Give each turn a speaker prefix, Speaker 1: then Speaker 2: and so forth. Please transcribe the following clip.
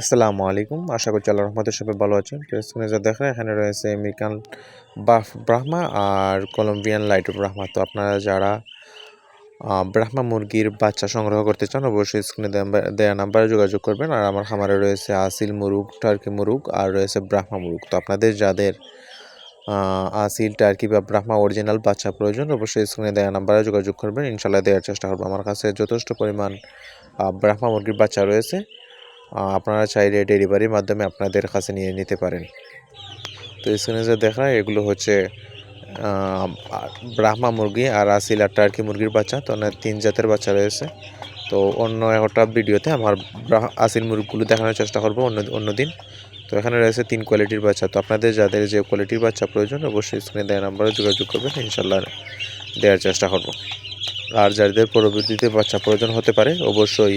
Speaker 1: আসসালামু আলাইকুম। আশা করছি আল্লাহ রহমতের সবাই ভালো আছেন। তো স্ক্রিনে যা দেখেন, এখানে রয়েছে আমেরিকান বাফ ব্রাহ্মা আর কলম্বিয়ান লাইট ব্রাহ্মা। তো আপনারা যারা ব্রাহ্মা মুরগির বাচ্চা সংগ্রহ করতে চান, অবশ্যই স্ক্রিনে দেওয়া নাম্বারে যোগাযোগ করবেন। আর আমার খামারে রয়েছে আসিল মুরুগ টার্কি মুরুগ আর রয়েছে ব্রাহ্মা মুরুগ। তো আপনাদের যাদের আসিল টার্কি বা ব্রাহ্মা অরিজিনাল বাচ্চা প্রয়োজন, অবশ্যই স্ক্রিনে দেওয়া নাম্বারে যোগাযোগ করবেন। ইনশাল্লাহ দেওয়ার চেষ্টা করব। আমার কাছে যথেষ্ট পরিমাণ ব্রাহ্মা মুরগির বাচ্চা রয়েছে। আপনারা চাইলে ডেলিভারির মাধ্যমে আপনাদের কাছে নিয়ে নিতে পারেন। তো স্ক্রিনে যে দেখা এগুলো হচ্ছে ব্রাহ্মা মুরগি আর আসিল আর টার্কি মুরগির বাচ্চা? তো তিন জাতের বাচ্চা রয়েছে। তো অন্য একটা ভিডিওতে আমার আসিল মুরগিগুলো দেখানোর চেষ্টা করব অন্য অন্য দিন। তো এখানে রয়েছে তিন কোয়ালিটির বাচ্চা। তো আপনাদের যাদের যে কোয়ালিটির বাচ্চা প্রয়োজন, অবশ্যই স্ক্রিনে দেওয়া নাম্বারে যোগাযোগ করবেন। ইনশাল্লাহ দেওয়ার চেষ্টা করব। আর যাদের পরবর্তীতে বাচ্চা প্রয়োজন হতে পারে, অবশ্যই